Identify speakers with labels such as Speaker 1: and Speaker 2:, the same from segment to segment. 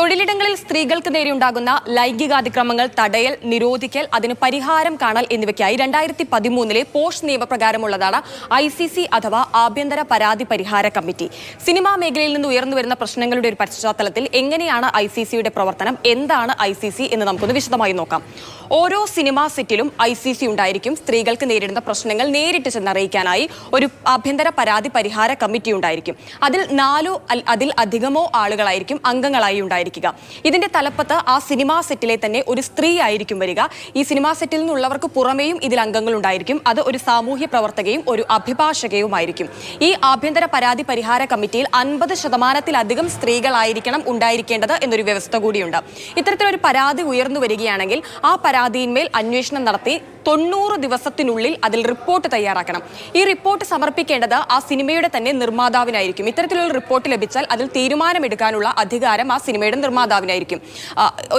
Speaker 1: തൊഴിലിടങ്ങളിൽ സ്ത്രീകൾക്ക് നേരെയുണ്ടാകുന്ന ലൈംഗികാതിക്രമങ്ങൾ തടയൽ നിരോധിക്കൽ അതിന് പരിഹാരം കാണൽ എന്നിവയ്ക്കായി രണ്ടായിരത്തി പതിമൂന്നിലെ പോഷ് നിയമപ്രകാരമുള്ളതാണ് ഐ സി സി അഥവാ ആഭ്യന്തര പരാതി പരിഹാര കമ്മിറ്റി. സിനിമാ മേഖലയിൽ നിന്ന് ഉയർന്നു വരുന്ന പ്രശ്നങ്ങളുടെ ഒരു പശ്ചാത്തലത്തിൽ എങ്ങനെയാണ് ഐ സി സിയുടെ പ്രവർത്തനം എന്താണ് ഐ സി സി എന്ന് നമുക്കൊന്ന് വിശദമായി നോക്കാം. ഓരോ സിനിമാ സെറ്റിലും ഐ സി സി ഉണ്ടായിരിക്കും. സ്ത്രീകൾക്ക് നേരിടുന്ന പ്രശ്നങ്ങൾ നേരിട്ട് ചെന്നറിയിക്കാനായി ഒരു ആഭ്യന്തര പരാതി പരിഹാര കമ്മിറ്റി ഉണ്ടായിരിക്കും. അതിൽ നാലോ അതിൽ അധികമോ ആളുകളായിരിക്കും അംഗങ്ങളായി ഉണ്ടായിരിക്കുക ഇതിന്റെ തലപ്പത്ത് ആ സിനിമാ സെറ്റിലെ തന്നെ ഒരു സ്ത്രീ ആയിരിക്കും വരിക. ഈ സിനിമാ സെറ്റിൽ നിന്നുള്ളവർക്ക് പുറമേയും ഇതിൽ അംഗങ്ങൾ ഉണ്ടായിരിക്കും. അത് ഒരു സാമൂഹ്യ പ്രവർത്തകയും ഒരു അഭിഭാഷകയുമായിരിക്കും. ഈ ആഭ്യന്തര പരാതി പരിഹാര കമ്മിറ്റിയിൽ അൻപത് ശതമാനത്തിലധികം സ്ത്രീകളായിരിക്കണം ഉണ്ടായിരിക്കേണ്ടത് എന്നൊരു വ്യവസ്ഥ കൂടിയുണ്ട്. ഇത്തരത്തിലൊരു പരാതി ഉയർന്നു വരികയാണെങ്കിൽ ആ പരാതിയിന്മേൽ അന്വേഷണം നടത്തി തൊണ്ണൂറ് ദിവസത്തിനുള്ളിൽ അതിൽ റിപ്പോർട്ട് തയ്യാറാക്കണം. ഈ റിപ്പോർട്ട് സമർപ്പിക്കേണ്ടത് ആ സിനിമയുടെ തന്നെ നിർമ്മാതാവിനായിരിക്കും. ഇത്തരത്തിലുള്ള റിപ്പോർട്ട് ലഭിച്ചാൽ അതിൽ തീരുമാനമെടുക്കാനുള്ള അധികാരം ആ സിനിമയുടെ നിർമ്മാതാവിനായിരിക്കും.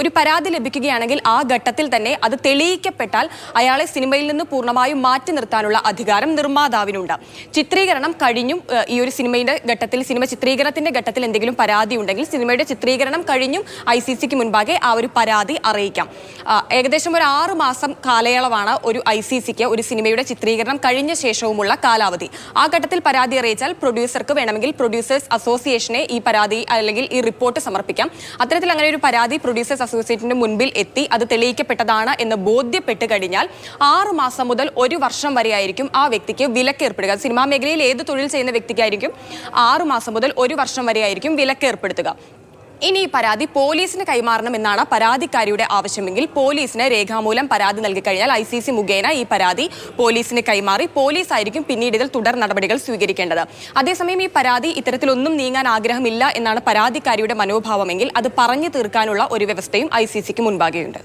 Speaker 1: ഒരു പരാതി ലഭിക്കുകയാണെങ്കിൽ ആ ഘട്ടത്തിൽ തന്നെ അത് തെളിയിക്കപ്പെട്ടാൽ അയാളെ സിനിമയിൽ നിന്ന് പൂർണമായും മാറ്റി നിർത്താനുള്ള അധികാരം നിർമ്മാതാവിനുണ്ട്. ചിത്രീകരണം കഴിഞ്ഞും ഈ ഒരു സിനിമയുടെ ഘട്ടത്തിൽ സിനിമ ചിത്രീകരണത്തിന്റെ ഘട്ടത്തിൽ എന്തെങ്കിലും പരാതി ഉണ്ടെങ്കിൽ സിനിമയുടെ ചിത്രീകരണം കഴിഞ്ഞും ഐ സി സിക്ക് മുൻപാകെ ആ ഒരു പരാതി അറിയിക്കാം. ഏകദേശം ഒരു ആറ് മാസം കാലയളവാണ് ഒരു ഐ സി സിക്ക് ഒരു സിനിമയുടെ ചിത്രീകരണം കഴിഞ്ഞ ശേഷവുമുള്ള കാലാവധി. ആ ഘട്ടത്തിൽ പരാതി അറിയിച്ചാൽ പ്രൊഡ്യൂസർക്ക് വേണമെങ്കിൽ പ്രൊഡ്യൂസേഴ്സ് അസോസിയേഷനെ ഈ പരാതി അല്ലെങ്കിൽ ഈ റിപ്പോർട്ട് സമർപ്പിക്കാം. അത്തരത്തിൽ അങ്ങനെ ഒരു പരാതി പ്രൊഡ്യൂസേഴ്സ് അസോസിയേഷന്റെ മുൻപിൽ എത്തി അത് തെളിയിക്കപ്പെട്ടതാണ് എന്ന് ബോധ്യപ്പെട്ട് കഴിഞ്ഞാൽ ആറ് മാസം മുതൽ ഒരു വർഷം വരെയായിരിക്കും ആ വ്യക്തിക്ക് വിലക്ക് ഏർപ്പെടുക സിനിമാ മേഖലയിൽ ഏത് തൊഴിൽ ചെയ്യുന്ന വ്യക്തിക്കായിരിക്കും ആറ് മാസം മുതൽ ഒരു വർഷം വരെയായിരിക്കും വിലക്ക് ഏർപ്പെടുത്തുക ഇനി ഈ പരാതി പോലീസിന് കൈമാറണമെന്നാണ് പരാതിക്കാരിയുടെ ആവശ്യമെങ്കിൽ പോലീസിന് രേഖാമൂലം പരാതി നൽകി കഴിഞ്ഞാൽ ഐ സി സി മുഖേന ഈ പരാതി പോലീസിന് കൈമാറി പോലീസ് ആയിരിക്കും പിന്നീട് ഇതിൽ തുടർ നടപടികൾ സ്വീകരിക്കേണ്ടത്. അതേസമയം ഈ പരാതി ഇത്തരത്തിലൊന്നും നീങ്ങാൻ ആഗ്രഹമില്ല എന്നാണ് പരാതിക്കാരിയുടെ മനോഭാവമെങ്കിൽ അത് പറഞ്ഞു തീർക്കാനുള്ള ഒരു വ്യവസ്ഥയും ഐ സി സിക്ക് മുൻപാകെയുണ്ട്.